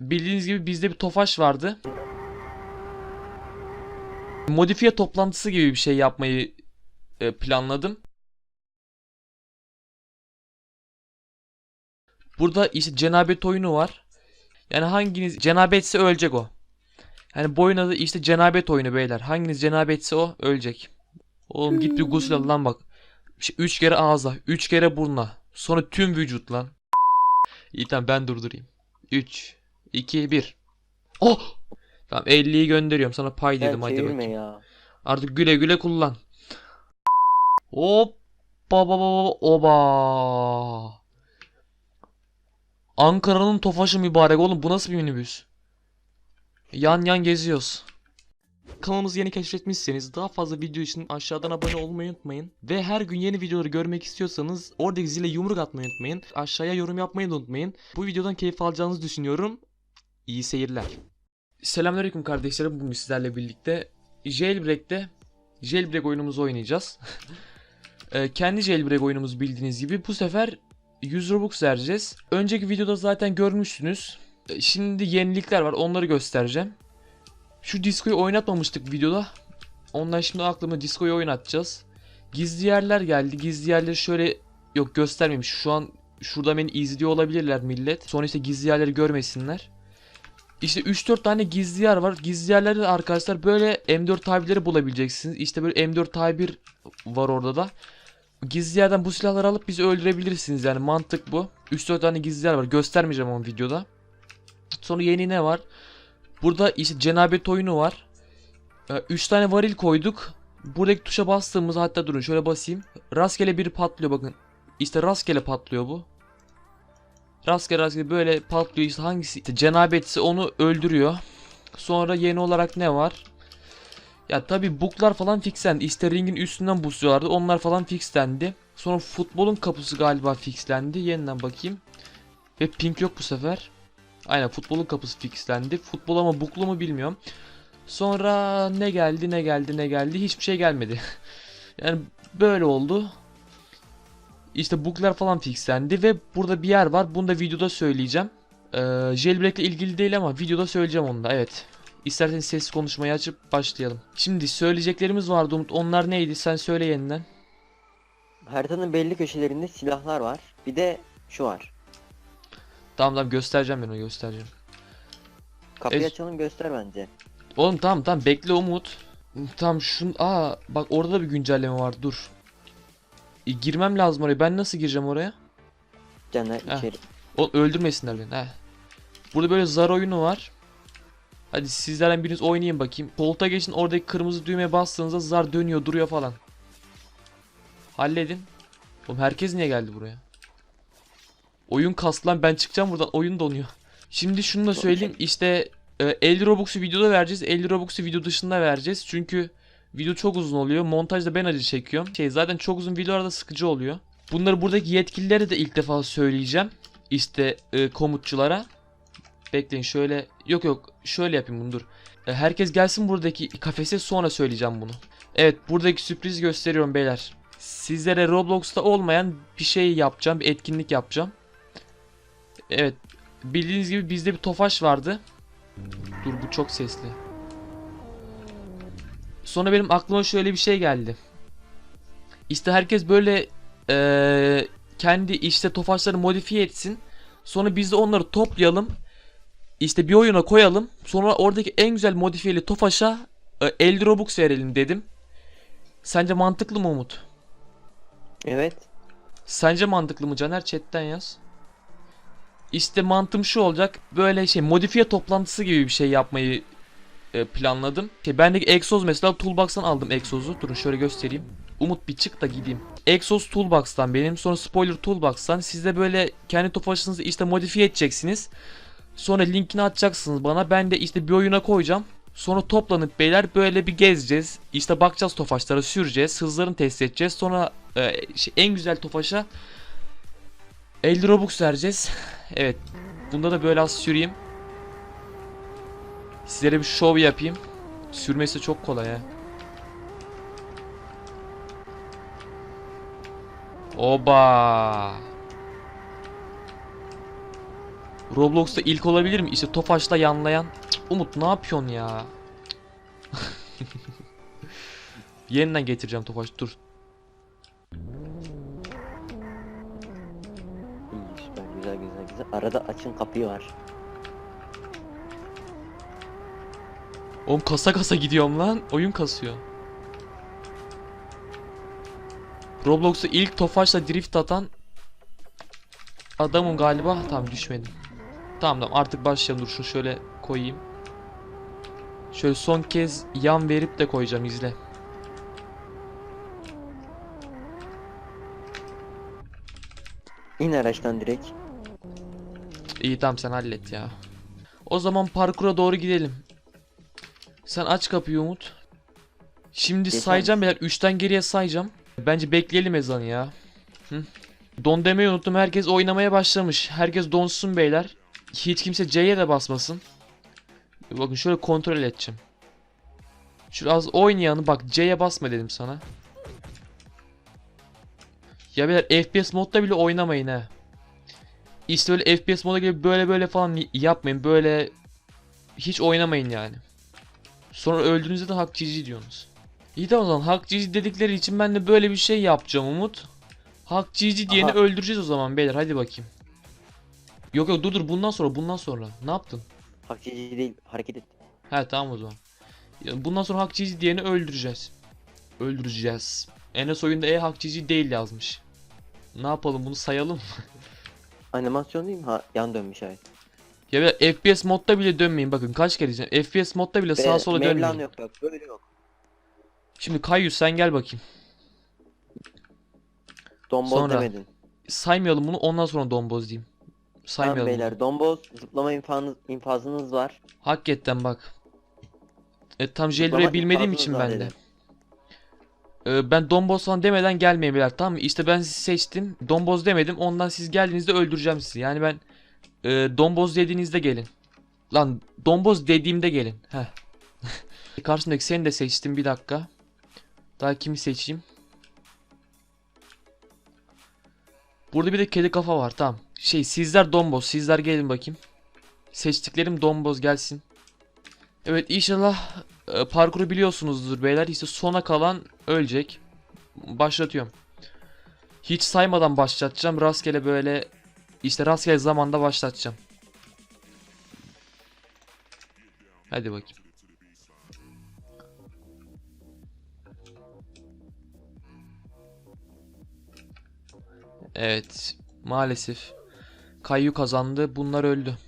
bildiğiniz gibi bizde bir Tofaş vardı. Modifiye toplantısı gibi bir şey yapmayı e, planladım. Burada işte cenabet oyunu var. Yani hanginiz cenabetse ölecek o. Yani bu oyun adı işte cenabet oyunu beyler. Hanginiz cenabetse o ölecek. Oğlum git bir gusül al lan bak. İşte üç kere ağza, üç kere burna. Sonra tüm vücut lan. İyi tamam ben durdurayım. 3, 2, 1. Oh! Tamam 50'yi gönderiyorum sana pay dedim hadi bakayım. ya. Artık güle güle kullan. Hop baba baba oba. Ankara'nın Tofaşı mübarek oğlum bu nasıl bir minibüs? Yan yan geziyoruz. Kanalımızı yeni keşfetmişseniz daha fazla video için aşağıdan abone olmayı unutmayın. Ve her gün yeni videoları görmek istiyorsanız oradaki zile yumruk atmayı unutmayın. Aşağıya yorum yapmayı da unutmayın. Bu videodan keyif alacağınızı düşünüyorum. İyi seyirler. Selamünaleyküm kardeşlerim. Bugün sizlerle birlikte Jailbreak'te Jailbreak oyunumuzu oynayacağız. Ee, kendi Jailbreak oyunumuz bildiğiniz gibi bu sefer 100 Robux vereceğiz. Önceki videoda zaten görmüşsünüz. Ee, Şimdi yenilikler var onları göstereceğim. Şu diskoyu oynatmamıştık videoda. Ondan şimdi aklımda diskoyu oynatacağız. Gizli yerler geldi. Gizli yerleri şöyle yok göstermemiş. Şu an şurada beni izliyor olabilirler millet. Sonra işte gizli yerleri görmesinler. İşte 3-4 tane gizli yer var. Gizli yerlerde de arkadaşlar böyle M4 abileri bulabileceksiniz. İşte böyle M4 A1 var orada da. Gizli yerden bu silahları alıp bizi öldürebilirsiniz yani mantık bu. 3-4 tane gizli yer var. Göstermeyeceğim onu videoda. Sonra yeni ne var? Burada işte cenabet oyunu var. 3 tane varil koyduk. Buradaki tuşa bastığımız hatta durun şöyle basayım. Rastgele biri patlıyor bakın. İşte rastgele patlıyor bu. Rastgele rastgele böyle patlıyor işte hangisi işte cenabetse onu öldürüyor. Sonra yeni olarak ne var? Ya tabi buklar falan fixlendi. İşte ringin üstünden busluyorlardı. Onlar falan fixlendi. Sonra futbolun kapısı galiba fixlendi. Yeniden bakayım. Ve pink yok bu sefer. Aynen futbolun kapısı fixlendi. Futbol ama buklu mu bilmiyorum. Sonra ne geldi ne geldi ne geldi hiçbir şey gelmedi. yani böyle oldu. İşte buglar falan fixlendi ve burada bir yer var. Bunu da videoda söyleyeceğim. Ee, jailbreak ile ilgili değil ama videoda söyleyeceğim onu da. Evet. İsterseniz sesli konuşmayı açıp başlayalım. Şimdi söyleyeceklerimiz vardı Umut. Onlar neydi? Sen söyle yeniden. Haritanın belli köşelerinde silahlar var. Bir de şu var. Tamam tamam göstereceğim ben onu göstereceğim. Kapıyı Evet. açalım göster bence. Oğlum tamam tamam bekle Umut. Tamam şun aa bak orada da bir güncelleme var dur. E, girmem lazım oraya. Ben nasıl gireceğim oraya? Heh. içeri. O öldürmesinler beni. Heh. Burada böyle zar oyunu var. Hadi sizlerden biriniz oynayın bakayım. Koltuğa geçin oradaki kırmızı düğmeye bastığınızda zar dönüyor duruyor falan. Halledin. Oğlum herkes niye geldi buraya? Oyun kastı lan ben çıkacağım buradan oyun donuyor. Şimdi şunu da söyleyeyim işte e, 50 Robux'u videoda vereceğiz 50 Robux'u video dışında vereceğiz çünkü video çok uzun oluyor montajda ben acı çekiyorum. Şey zaten çok uzun videolarda sıkıcı oluyor. Bunları buradaki yetkililere de ilk defa söyleyeceğim. İşte e, komutçulara. Bekleyin şöyle yok yok şöyle yapayım bunu dur. E, herkes gelsin buradaki kafese sonra söyleyeceğim bunu. Evet buradaki sürpriz gösteriyorum beyler. Sizlere Roblox'ta olmayan bir şey yapacağım. Bir etkinlik yapacağım. Evet. Bildiğiniz gibi bizde bir Tofaş vardı. Dur bu çok sesli. Sonra benim aklıma şöyle bir şey geldi. İşte herkes böyle eee, kendi işte Tofaşları modifiye etsin. Sonra biz de onları toplayalım. İşte bir oyuna koyalım. Sonra oradaki en güzel modifiyeli Tofaş'a e, 50 Robux verelim dedim. Sence mantıklı mı Umut? Evet. Sence mantıklı mı Caner? Chatten yaz. İşte mantığım şu olacak. Böyle şey modifiye toplantısı gibi bir şey yapmayı e, planladım. Şey, bendeki egzoz mesela Toolbox'tan aldım egzozu. Durun şöyle göstereyim. Umut bir çık da gideyim. Egzoz Toolbox'tan benim. Sonra Spoiler Toolbox'tan. Siz de böyle kendi tofaşınızı işte modifiye edeceksiniz. Sonra linkini atacaksınız bana. Ben de işte bir oyuna koyacağım. Sonra toplanıp beyler böyle bir gezeceğiz. İşte bakacağız tofaşlara süreceğiz. Hızlarını test edeceğiz. Sonra e, şey, en güzel tofaşa 50 Robux vereceğiz. Evet. Bunda da böyle az süreyim. Sizlere bir şov yapayım. Sürmesi çok kolay ha. Oba. Roblox'ta ilk olabilir mi? İşte Tofaş'la yanlayan. Umut ne yapıyorsun ya? Yeniden getireceğim Tofaş dur. İyi süper güzel güzel güzel. Arada açın kapıyı var. Oğlum kasa kasa gidiyorum lan. Oyun kasıyor. Roblox'ta ilk Tofaş'la drift atan adamım galiba. Tamam düşmedim. Tamam tamam artık başlayalım. Dur şunu şöyle koyayım. Şöyle son kez yan verip de koyacağım izle. İn araçtan direkt. İyi tamam sen hallet ya. O zaman parkura doğru gidelim. Sen aç kapıyı Umut. Şimdi Geçer sayacağım beyler. 3'ten geriye sayacağım. Bence bekleyelim ezanı ya. Hı? Don demeyi unuttum. Herkes oynamaya başlamış. Herkes donsun beyler. Hiç kimse C'ye de basmasın. Bakın şöyle kontrol edeceğim. Şöyle az oynayanı bak C'ye basma dedim sana. Ya beyler FPS modda bile oynamayın ha. İşte öyle FPS moda gibi böyle böyle falan yapmayın. Böyle hiç oynamayın yani. Sonra öldüğünüzde de hak GG diyorsunuz. İyi de o zaman hak GG dedikleri için ben de böyle bir şey yapacağım Umut. Hak GG diyeni Aha. öldüreceğiz o zaman beyler hadi bakayım. Yok yok dur dur bundan sonra bundan sonra. Ne yaptın? Hakçıcı değil hareket et. He tamam o zaman. Bundan sonra hak GG diyeni öldüreceğiz. Öldüreceğiz. Enes oyunda e hak GG değil yazmış. Ne yapalım bunu sayalım. Animasyon değil mi? Ha yan dönmüş evet. Ya bir FPS modda bile dönmeyin bakın kaç kere diyeceğim. FPS modda bile sağa Ve sola Mevlan dönmeyin. yok yok böyle yok. Şimdi Kayyus sen gel bakayım. Domboz Sonra. demedin. Saymayalım bunu ondan sonra domboz diyeyim. Tamam Saymayalım. beyler domboz zıplama infazınız, infazınız var. Hakikaten bak. E, tam Zıplama jailbreak bilmediğim infazınız için var ben de. dedim. E, ben domboz falan demeden gelmeyin beyler tamam mı? İşte ben sizi seçtim. Domboz demedim. Ondan siz geldiğinizde öldüreceğim sizi. Yani ben e, domboz dediğinizde gelin. Lan domboz dediğimde gelin. Heh. Karşındaki seni de seçtim bir dakika. Daha kimi seçeyim? Burada bir de kedi kafa var tamam. Şey sizler domboz sizler gelin bakayım. Seçtiklerim domboz gelsin. Evet inşallah e, parkuru biliyorsunuzdur beyler. İşte sona kalan ölecek. Başlatıyorum. Hiç saymadan başlatacağım. Rastgele böyle işte rastgele zamanda başlatacağım. Hadi bakayım. Evet. Maalesef. Kayyu kazandı. Bunlar öldü.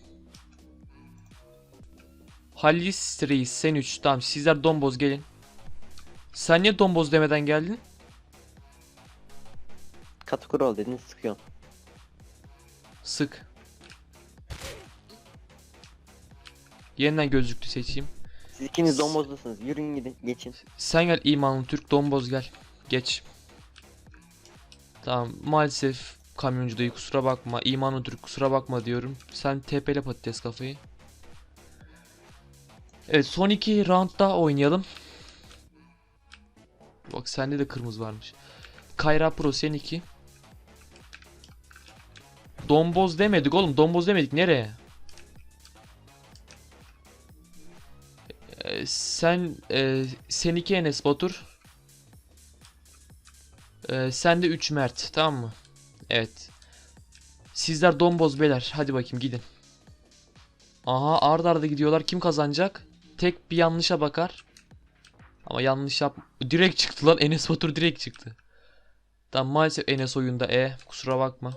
Halis Reis sen 3. Tamam sizler domboz gelin. Sen niye domboz demeden geldin? Katakuri ol dedin sıkıyorsun. Sık. Yeniden gözlüklü seçeyim. Siz ikiniz dombozlusunuz. Yürüyün gidin geçin. Sen gel imanlı Türk domboz gel. Geç. Tamam maalesef kamyoncu dayı kusura bakma. İmanlı Türk kusura bakma diyorum. Sen TP'le patates kafayı. Evet son iki roundda oynayalım. Bak sende de kırmızı varmış. Kayra Pro sen 2. Domboz demedik oğlum. Domboz demedik. Nereye? Ee, sen e, sen 2 Enes Batur. Ee, sen de 3 Mert. Tamam mı? Evet. Sizler domboz beyler. Hadi bakayım gidin. Aha arda arda gidiyorlar. Kim kazanacak? Tek bir yanlışa bakar. Ama yanlış yap. Direkt çıktı lan. Enes Batur direkt çıktı. Tamam maalesef Enes oyunda E. Kusura bakma.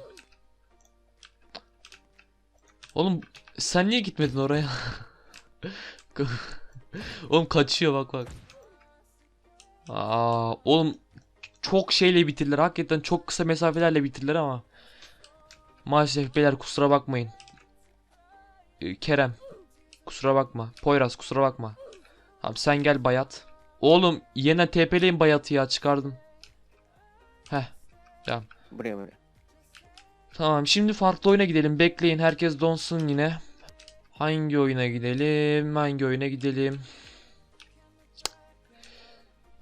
Oğlum sen niye gitmedin oraya? oğlum kaçıyor bak bak. Aa, oğlum çok şeyle bitirdiler. Hakikaten çok kısa mesafelerle bitirdiler ama. Maalesef beyler kusura bakmayın. Ee, Kerem kusura bakma. Poyraz kusura bakma. Tamam sen gel bayat. Oğlum yine TP'leyin bayatı ya çıkardım. Heh. Buraya buraya. Tamam şimdi farklı oyuna gidelim. Bekleyin herkes donsun yine. Hangi oyuna gidelim? Hangi oyuna gidelim?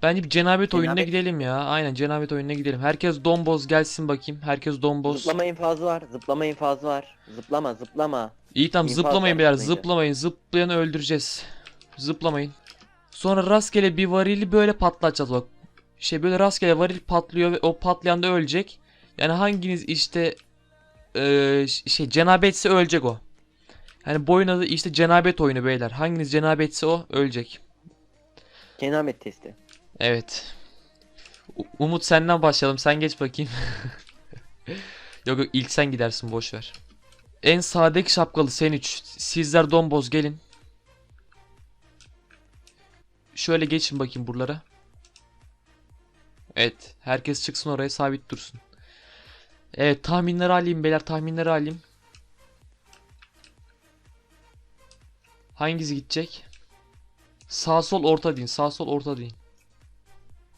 Bence bir cenabet oyununa Cenabet. gidelim ya. Aynen cenabet oyununa gidelim. Herkes domboz gelsin bakayım. Herkes domboz. Zıplama infazı var. Zıplama infazı var. Zıplama zıplama. İyi tamam İnfaz zıplamayın beyler. Zıplamayın. Zıplayanı öldüreceğiz. Zıplamayın. Sonra rastgele bir varili böyle patlatacağız bak. Şey böyle rastgele varil patlıyor ve o patlayan da ölecek. Yani hanginiz işte eee, şey cenabetse ölecek o. Yani bu oyun adı işte cenabet oyunu beyler. Hanginiz cenabetse o ölecek. Cenabet testi. Evet. U- Umut senden başlayalım. Sen geç bakayım. yok yok ilk sen gidersin boş ver. En sağdaki şapkalı sen 3. Sizler domboz gelin. Şöyle geçin bakayım buralara. Evet. Herkes çıksın oraya sabit dursun. Evet tahminleri alayım beyler tahminleri alayım. Hangisi gidecek? Sağ sol orta deyin. Sağ sol orta deyin.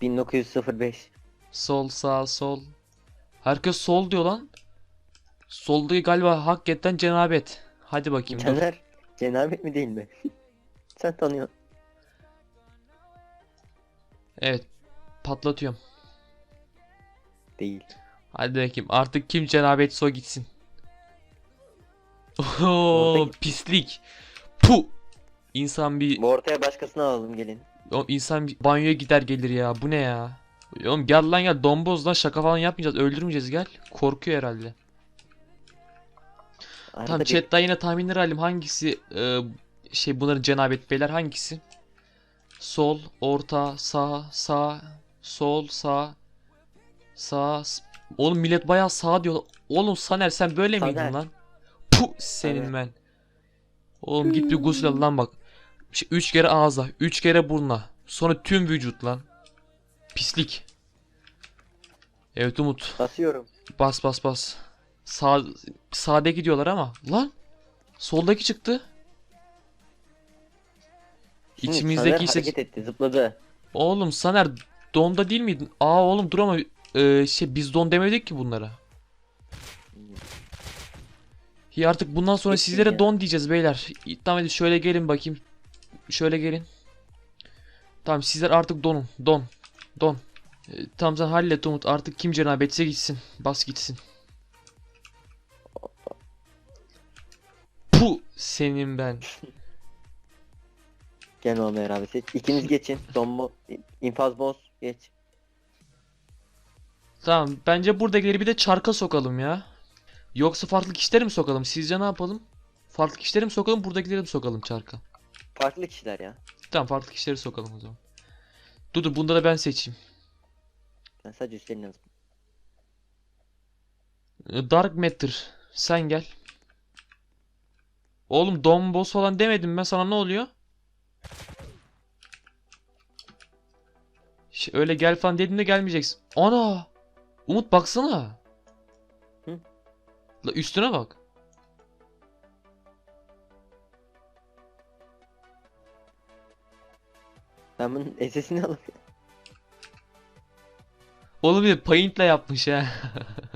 1905. Sol sağ sol. Herkes sol diyor lan. Solda galiba hakikaten cenabet. Hadi bakayım dur. Caner cenabet mi değil mi? Sen tanıyorsun. Evet. Patlatıyorum. Değil. Hadi bakayım. Artık kim cenabetse o gitsin. Orada- pislik. Pu. İnsan bir Bu ortaya başkasını alalım gelin. o insan bir banyoya gider gelir ya. Bu ne ya? Oğlum gel lan gel domboz lan şaka falan yapmayacağız. Öldürmeyeceğiz gel. Korkuyor herhalde. Arada Tamam bir- chatten yine tahminleri alayım. Hangisi e, şey bunların cenabet beyler hangisi? Sol, orta, sağ, sağ, sol, sağ, sağ. Oğlum millet bayağı sağ diyor. Oğlum Saner sen böyle miydin Saner. lan? Puh senin Saner. ben. Oğlum git bir gusül al lan bak. Şey, üç kere ağza, üç kere burna. Sonra tüm vücut lan. Pislik. Evet Umut. Basıyorum. Bas bas bas. Sağ sağdaki diyorlar ama lan soldaki çıktı. İçimizdeki Saner ise hareket etti zıpladı. oğlum Saner donda değil miydin? Aa oğlum dur ama e, şey biz don demedik ki bunlara. Ya artık bundan sonra Geçtim sizlere ya. don diyeceğiz beyler. Tamam hadi şöyle gelin bakayım. Şöyle gelin. Tamam sizler artık donun. Don. Don. E, tamam sen hallet Umut. Artık kim cenabetse gitsin. Bas gitsin. Pu senin ben. Gel oğlum beraber. İkiniz geçin. Dombo. infaz boz. Geç. Tamam bence buradakileri bir de çarka sokalım ya. Yoksa farklı kişileri mi sokalım? Sizce ne yapalım? Farklı kişileri mi sokalım buradakileri mi sokalım çarka? Farklı kişiler ya. Tamam farklı kişileri sokalım o zaman. Dur dur bunda da ben seçeyim. Ben sadece üstlerini yazdım. Ee, Dark Matter sen gel. Oğlum Dom Boss falan demedim ben sana ne oluyor? Öyle gel falan dediğimde gelmeyeceksin. Ana! Umut baksana. Hı? La üstüne bak. Ben bunun SS'ini alayım. Oğlum bir Paint'le yapmış ha.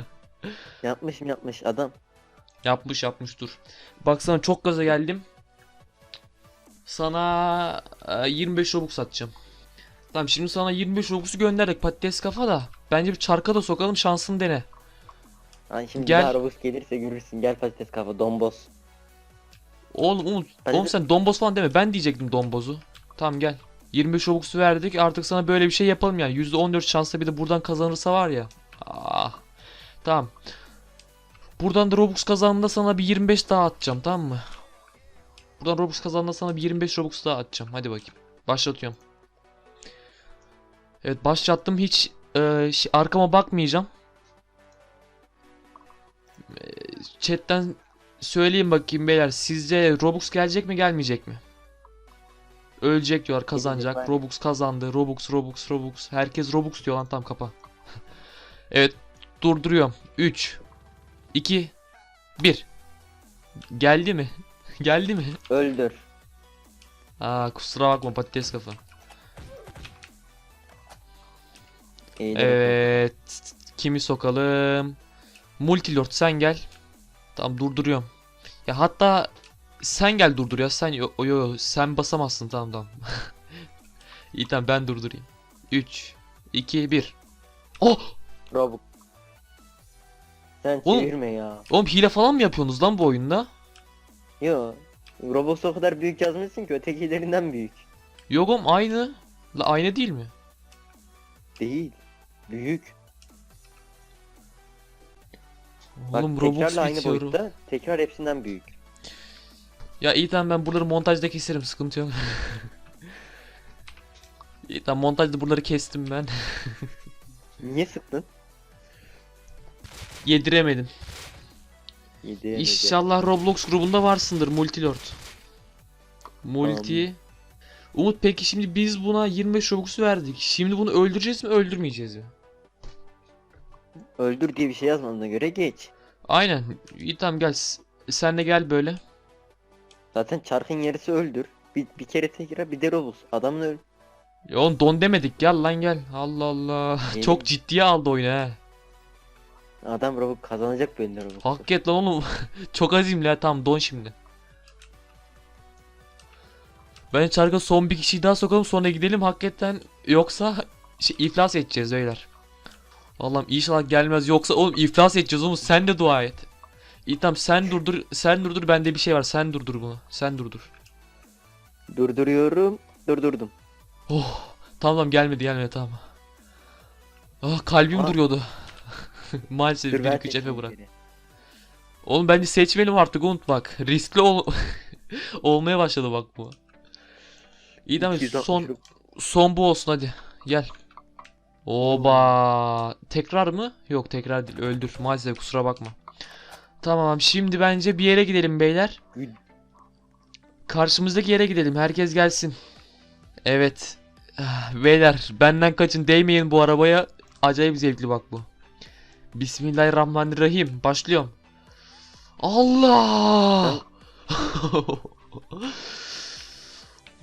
Yapmışım yapmış adam. Yapmış yapmış dur. Baksana çok gaza geldim. Sana e, 25 Robux atacağım. Tamam şimdi sana 25 Robux'u gönderdik patates kafa da. Bence bir çarka da sokalım şansını dene. Hani şimdi Gel. bir Robux gelirse görürsün. Gel patates kafa domboz. Oğlum Umut, Patates- oğlum sen domboz falan deme. Ben diyecektim dombozu. Tamam gel. 25 Robux'u verdik. Artık sana böyle bir şey yapalım yani. %14 şansla bir de buradan kazanırsa var ya. Ah. Tamam. Buradan da Robux kazandığında sana bir 25 daha atacağım tamam mı? Buradan Robux kazandığında sana bir 25 Robux daha atacağım. Hadi bakayım. Başlatıyorum. Evet başlattım. Hiç e, şey- arkama bakmayacağım. E, chatten söyleyeyim bakayım beyler. Sizce Robux gelecek mi gelmeyecek mi? Ölecek diyorlar kazanacak. Robux kazandı. Robux Robux Robux. Herkes Robux diyor lan tam kapa. evet durduruyorum. 3 2 1 Geldi mi? Geldi mi? Öldür. Aa kusura bakma patates kafa. Eğilir. Evet. Kimi sokalım? Multilord sen gel. Tamam durduruyorum. Ya hatta sen gel durdur ya. Sen yo yo, yo, sen basamazsın tamam tamam. İyi tamam ben durdurayım. 3 2 1 Oh! Robux. Sen Oğlum- çevirme ya. Oğlum hile falan mı yapıyorsunuz lan bu oyunda? Yo. Roblox o kadar büyük yazmışsın ki ötekilerinden büyük. Yok oğlum aynı. La aynı değil mi? Değil. Büyük. Bak Oğlum Robux tekrarla aynı bitiyor. boyutta. Tekrar hepsinden büyük. Ya iyi tamam ben buraları montajda keserim sıkıntı yok. iyi tamam montajda buraları kestim ben. Niye sıktın? Yediremedim. Yedi. İnşallah Roblox grubunda varsındır Multilord. Multi. Umut peki şimdi biz buna 25 Robux verdik. Şimdi bunu öldüreceğiz mi öldürmeyeceğiz mi? Öldür diye bir şey yazmadığına göre geç. Aynen. İyi tamam gel. Sen de gel böyle. Zaten çarkın yarısı öldür. Bir, bir kere tekrar bir de Robux. Adamın öl. Ya oğlum don demedik gel lan gel. Allah Allah. İyi. Çok ciddiye aldı oyunu he. Adam Robux kazanacak bu elinde Robux'u. Hak et lan oğlum. Çok azimli ha tamam don şimdi. Bence çarka son bir kişiyi daha sokalım sonra gidelim hakikaten yoksa şey, iflas edeceğiz beyler. Allah'ım inşallah gelmez yoksa oğlum iflas edeceğiz oğlum sen de dua et. İyi tamam sen durdur sen durdur bende bir şey var sen durdur bunu sen durdur. Durduruyorum. Durdurdum. Oh tamam tamam gelmedi gelmedi tamam. Ah kalbim Aa. duruyordu. Maalesef Dur 1 ben 2 3 Efe bırak. geri. Oğlum bence seçmeyelim artık unut bak. Riskli ol olmaya başladı bak bu. İyi tamam 260 son son bu olsun hadi. Gel. Oba. Tekrar mı? Yok tekrar değil. Öldür. Maalesef kusura bakma. Tamam şimdi bence bir yere gidelim beyler. Karşımızdaki yere gidelim. Herkes gelsin. Evet. Ah, Beyler benden kaçın değmeyin bu arabaya. Acayip zevkli bak bu. Bismillahirrahmanirrahim. Başlıyorum. Allah!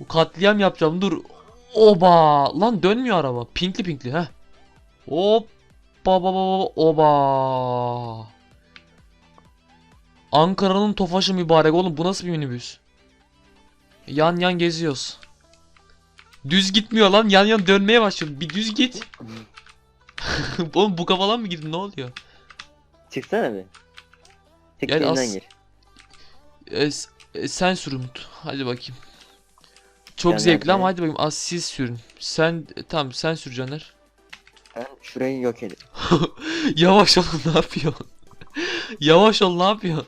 Bu katliam yapacağım. Dur. Oba! Lan dönmüyor araba. Pinkli pinkli ha. Hop. Baba baba oba. Ankara'nın Tofaşı mübarek oğlum bu nasıl bir minibüs? Yan yan geziyoruz. Düz gitmiyor lan yan yan dönmeye başladı. Bir düz git. oğlum bu kafadan mı girdin ne oluyor? Çıksana bir. Tek elinden as- gir. E, e, sen sür Umut. Hadi bakayım. Çok Caner zevkli ama hadi bakayım az siz sürün. Sen tamam sen sür Caner. Ben şurayı yok edeyim. Yavaş ol ne yapıyorsun? Yavaş ol ne yapıyorsun?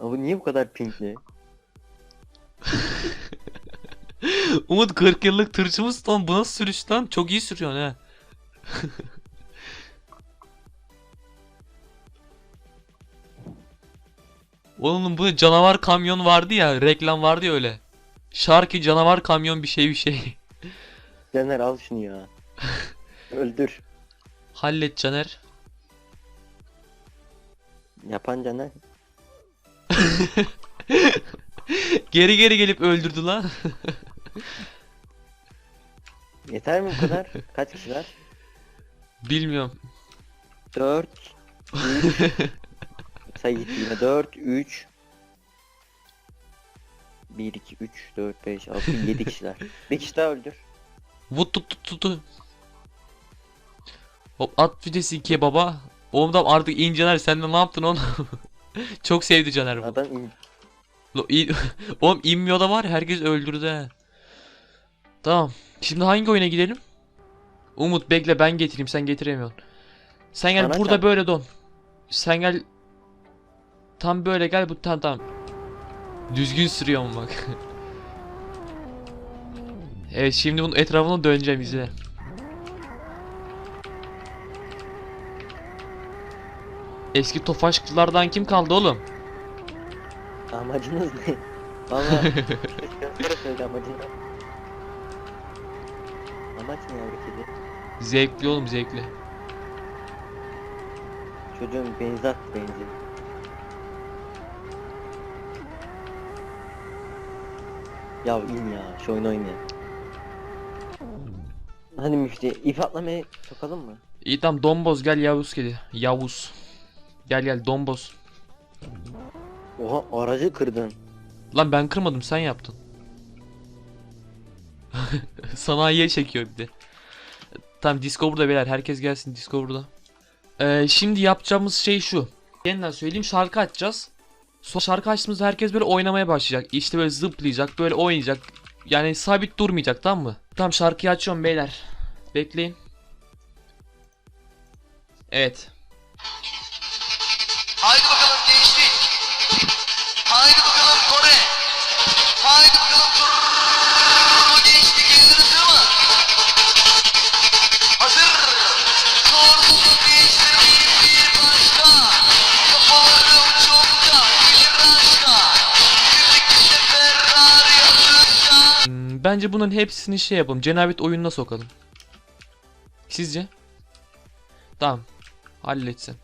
Abi niye bu kadar pinkli? Umut 40 yıllık tırcımız lan bu nasıl sürüş lan? Çok iyi sürüyorsun ha. Oğlum bu canavar kamyon vardı ya reklam vardı ya öyle. Şarkı canavar kamyon bir şey bir şey. Caner al şunu ya. Öldür. Hallet Caner. Yapan Caner. Geri geri gelip öldürdü lan. Yeter mi bu kadar? Kaç kişi var? Bilmiyorum. 4 3 Sayı gitti yine 4 3 1 2 3 4 5 6 7 kişiler. Bir kişi daha öldür. Vut tut tut tut. Hop at vitesi ikiye baba. Oğlum da artık in Caner sen de ne yaptın oğlum? Çok sevdi Caner bu. Adam in. Lo- in- Oğlum inmiyor da var herkes öldürdü he. Tamam. Şimdi hangi oyuna gidelim? Umut bekle ben getireyim sen getiremiyorsun. Sen gel Bana burada böyle don. Sen gel. Tam böyle gel bu tam tam. Düzgün sürüyorum bak. evet şimdi bunun etrafına döneceğim izle. Eski tofaşçılardan kim kaldı oğlum? Amacınız ne? Valla söyle amacını. Amaç ne kedi? Zevkli oğlum zevkli. Çocuğun benzin attı benzin. Ya in ya şu oyunu oyna. Hadi müfti ip atlamaya sokalım mı? İyi tamam domboz gel Yavuz kedi. Yavuz. Gel gel domboz. Oha aracı kırdın. Lan ben kırmadım sen yaptın. Sanayiye çekiyor bir de. Tamam disco burada beyler. Herkes gelsin disco burada. Ee, şimdi yapacağımız şey şu. Yeniden söyleyeyim şarkı açacağız. Sonra şarkı açtığımızda herkes böyle oynamaya başlayacak. İşte böyle zıplayacak, böyle oynayacak. Yani sabit durmayacak tamam mı? Tamam şarkıyı açıyorum beyler. Bekleyin. Evet. Bence bunların hepsini şey yapalım. Cenabet oyununa sokalım. Sizce? Tamam. Halletsin.